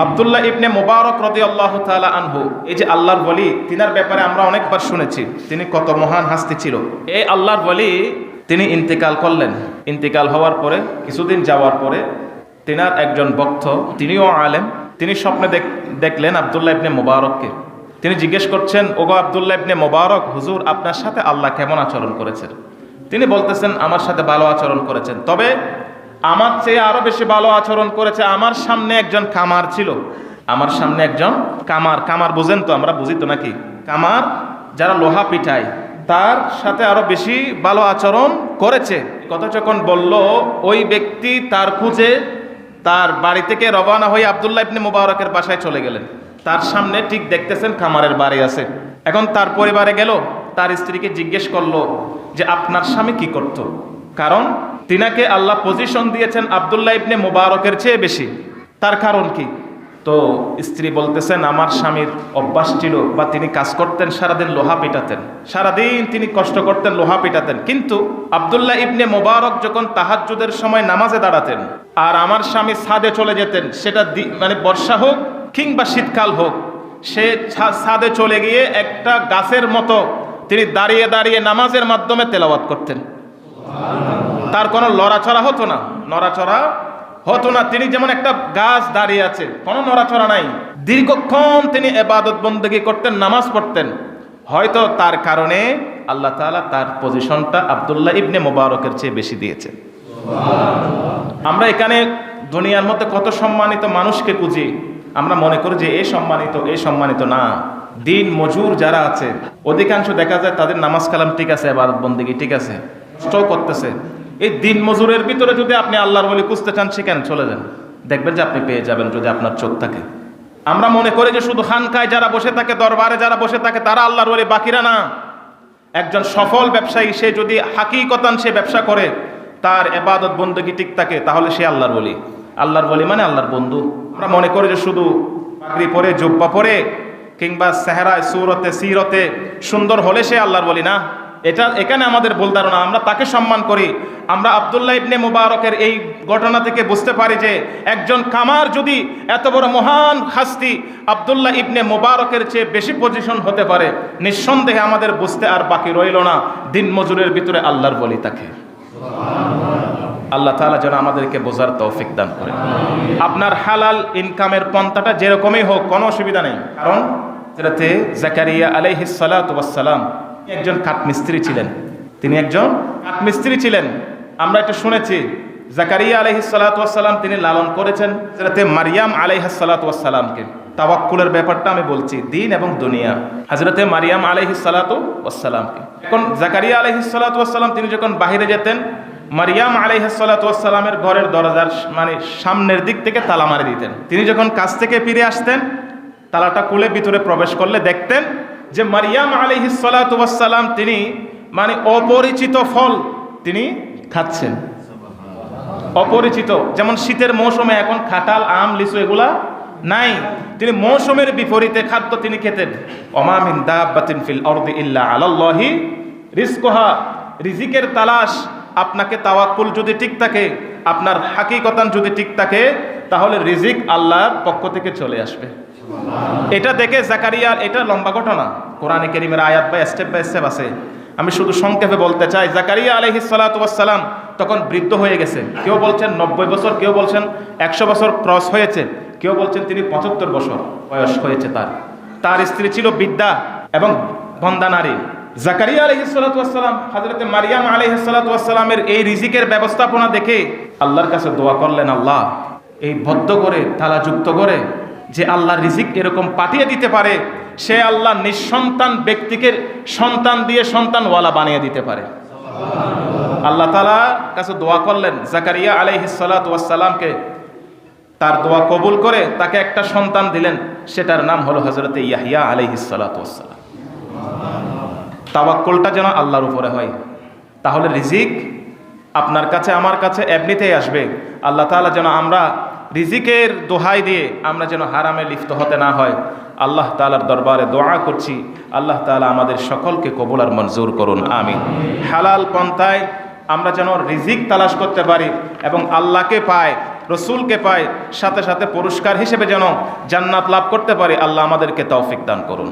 আবদুল্লাহ ইবনে মোবারক রদি আল্লাহ তালা আনহু, এই যে আল্লাহর বলি তিনার ব্যাপারে আমরা অনেকবার শুনেছি। তিনি কত মহান হাস্তি ছিল। এই আল্লাহর বলি তিনি ইন্তেকাল করলেন। ইন্তেকাল হওয়ার পরে, কিছুদিন যাওয়ার পরে, তিনার একজন ভক্ত, তিনিও আলেম, তিনি স্বপ্নে দেখ- দেখলেন আবদুল্লাহ ইবনে মোবারককে। তিনি জিজ্ঞেস করছেন, ওগো আবদুল্লাহ ইবনে মোবারক, হুজুর, আপনার সাথে আল্লাহ কেমন আচরণ করেছেন? তিনি বলতেছেন, আমার সাথে ভালো আচরণ করেছেন। তবে আমার চেয়ে আরও বেশি ভালো আচরণ করেছে আমার সামনে একজন কামার ছিল। আমার সামনে একজন কামার। কামার বুঝেন তো আমরা, বুঝি তো নাকি? কামার যারা লোহা পিঠায় তার সাথে আরও বেশি ভালো আচরণ করেছে। কথা যখন বলল, ওই ব্যক্তি তার খুঁজে তার বাড়ি থেকে রবানা হয়ে আবদুল্লাহ ইবনে মুবারকের বাসায় চলে গেলেন। তার সামনে ঠিক দেখতেছেন খামারের বাড়ি আছে। এখন তার পরিবারে গেল, তার স্ত্রীকে জিজ্ঞেস করল যে, আপনার স্বামী কি করত? কারণ তিনাকে আল্লাহ পজিশন দিয়েছেন আবদুল্লাহ ইবনে মুবারকের চেয়ে বেশি। তার কারণ কি? তো স্ত্রী বলতেছেন, আমার স্বামীর অভ্যাস ছিল বা তিনি কাজ করতেন, সারাদিন লোহা পিটাতেন। সারাদিন তিনি কষ্ট করতেন, লোহা পিটাতেন। কিন্তু আবদুল্লাহ ইবনে মোবারক যখন তাহাজ্জুদের সময় নামাজে দাঁড়াতেন আর আমার স্বামী ছাদে চলে যেতেন, সেটা মানে বর্ষা হোক কিংবা শীতকাল হোক, সে ছাদে চলে গিয়ে একটা গাছের মতো তিনি দাঁড়িয়ে দাঁড়িয়ে নামাজের মাধ্যমে তেলাওয়াত করতেন। তার কোনো লড়াচড়া হতো না, নড়াচড়া হতো না। তিনি যেমন একটা গাছ দাঁড়িয়ে আছে, কোনো নড়াচড়া নাই। দীর্ঘক্ষণ তিনি এবাদত বন্দী করতেন, নামাজ পড়তেন। হয়তো তার কারণে আল্লাহ তাআলা তার পজিশনটা আবদুল্লাহ ইবনে মোবারকের চেয়ে বেশি দিয়েছে। আমরা এখানে দুনিয়ার মধ্যে কত সম্মানিত মানুষকে খুঁজি, আমরা মনে করি যে এ সম্মানিত এ সম্মানিত না। দিন মজুর যারা আছে, অধিকাংশ দেখা যায় তাদের নামাজ কালাম ঠিক আছে, এবাদত বন্দিগি ঠিক আছে করতেছে। এই দিন মজুরের ভিতরে যদি আপনি আল্লাহর বলি খুঁজতে চান, সেখানে চলে যান। দেখবেন যে আপনি পেয়ে যাবেন যদি আপনার চোখ থাকে। আমরা মনে করি যে শুধু খানকায় যারা বসে থাকে, দরবারে যারা বসে থাকে, তারা আল্লাহর বলে বাকিরা না। একজন সফল ব্যবসায়ী, সে যদি হাকিকতান সে ব্যবসা করে, তার এবাদত বন্দী ঠিক থাকে, তাহলে সে আল্লাহর বলি। আল্লাহর বলি মানে আল্লাহর বন্ধু। আমরা মনে করি যে শুধু পাগড়ি পরে জুব্বা পরে কিংবা সেহারায় সুরতে, সিরতে সুন্দর হলে সে আল্লাহর বলি না। এটা এখানে আমাদের ভুল ধারণা। আমরা তাকে সম্মান করি। আমরা আবদুল্লাহ ইবনে মুবারকের এই ঘটনা থেকে বুঝতে পারি যে একজন কামার যদি এত বড় মহান হাস্তি আবদুল্লাহ ইবনে মুবারকের চেয়ে বেশি পজিশন হতে পারে, নিঃসন্দেহে আমাদের বুঝতে আর বাকি রইল না। দিন মজুরের ভিতরে আল্লাহর বলি তাকে। আল্লাহ তাআলা যেন আমাদেরকে বোঝার তৌফিক দান করে। আপনার হালাল ইনকামের পন্থাটা যেরকমই হোক, কোনো অসুবিধা নেই। কারণ জাকারিয়া আলাইহিস সালাম একজন কাঠমিস্ত্রি ছিলেন। তিনি একজন কাঠমিস্ত্রি ছিলেন। আমরা এটা শুনেছি, জাকারিয়া আলাইহিস সালাতু ওয়াস সালাম তিনি লালন করেছেন যেটাতে মারিয়াম আলাইহিস সালাতু ওয়াস তাওয়াক্কুলের ব্যাপারটা আমি বলছি, দিন এবং দুনিয়া। হাজরতে মারিয়াম আলাইহিস সালাতু ওয়াস সালামকে। এখন জাকারিয়া আলাইহিস সালাতু ওয়াস সালাম, তিনি যখন বাইরে যেতেন, মারিয়াম আলাইহাসাল্লামের ঘরের দরজার মানে সামনের দিক থেকে তালা মারি দিতেন। তিনি যখন কাছ থেকে ফিরে আসতেন, তালাটা খুলে ভিতরে প্রবেশ করলে দেখতেন যে মারিয়াম আলাইহিসাল্লাম তিনি মানে অপরিচিত ফল তিনি খাচ্ছেন। অপরিচিত। যেমন শীতের মৌসুমে এখন খাটাল আম, লিচু এগুলা নাই। তিনি মৌসুমের বিপরীতে খাদ্য তিনি খেতেন। অমামিন দাবাতিন ফিল ইল্লা আলাল্লাহি রিজকুহা। রিজিকের তালাশ আপনাকে তাওয়াক্কুল যদি ঠিক থাকে, আপনার হাকিকতান যদি ঠিক থাকে, তাহলে রিজিক আল্লাহর পক্ষ থেকে চলে আসবে। এটা দেখে জাকারিয়ার এটা লম্বা ঘটনা। কোরআনে কেরিমের আয়াত বা স্টেপ বাই স্টেপ আছে। আমি শুধু সংক্ষেপে বলতে চাই, জাকারিয়া আলহিস সালাম তখন বৃদ্ধ হয়ে গেছে। কেউ বলছেন নব্বই বছর, কেউ বলছেন একশো বছর ক্রস হয়েছে। কেউ বলছেন তিনি পঁচাত্তর বছর বয়স হয়েছে তার। তার স্ত্রী ছিল বিদ্যা এবং বন্দা নারী। জাকারিয়া আলহিসাল্লাম হাজরতে মারিয়াম আলহিসাল্লামের এই রিজিকের ব্যবস্থাপনা দেখে আল্লাহর কাছে দোয়া করলেন, আল্লাহ, এই বদ্ধ করে, তালাযুক্ত করে যে আল্লাহ রিজিক এরকম পাঠিয়ে দিতে পারে, সে আল্লাহ নিঃসন্তান ব্যক্তিকে সন্তান দিয়ে সন্তানওয়ালা বানিয়ে দিতে পারে। আল্লাহ তালা কাছে দোয়া করলেন, জাকারিয়া আলাইহিসালামকে তার দোয়া কবুল করে তাকে একটা সন্তান দিলেন, সেটার নাম হলো হজরতে ইয়াহিয়া আলাইহিসালাম তাওয়াক্কুলটা যেন আল্লাহর উপরে হয়। তাহলে রিজিক আপনার কাছে, আমার কাছে এমনিতেই আসবে। আল্লাহ তালা যেন আমরা রিজিকের দোহাই দিয়ে আমরা যেন হারামে লিপ্ত হতে না হয়। আল্লাহ তালার দরবারে দোয়া করছি। আল্লাহ তালা আমাদের সকলকে কবুল আর মঞ্জুর করুন। আমি হালাল পন্থায় আমরা যেন রিজিক তালাশ করতে পারি এবং আল্লাহকে পায়, রসুলকে পাই সাথে সাথে পুরস্কার হিসেবে যেন জান্নাত লাভ করতে পারি, আল্লাহ আমাদেরকে তৌফিক দান করুন।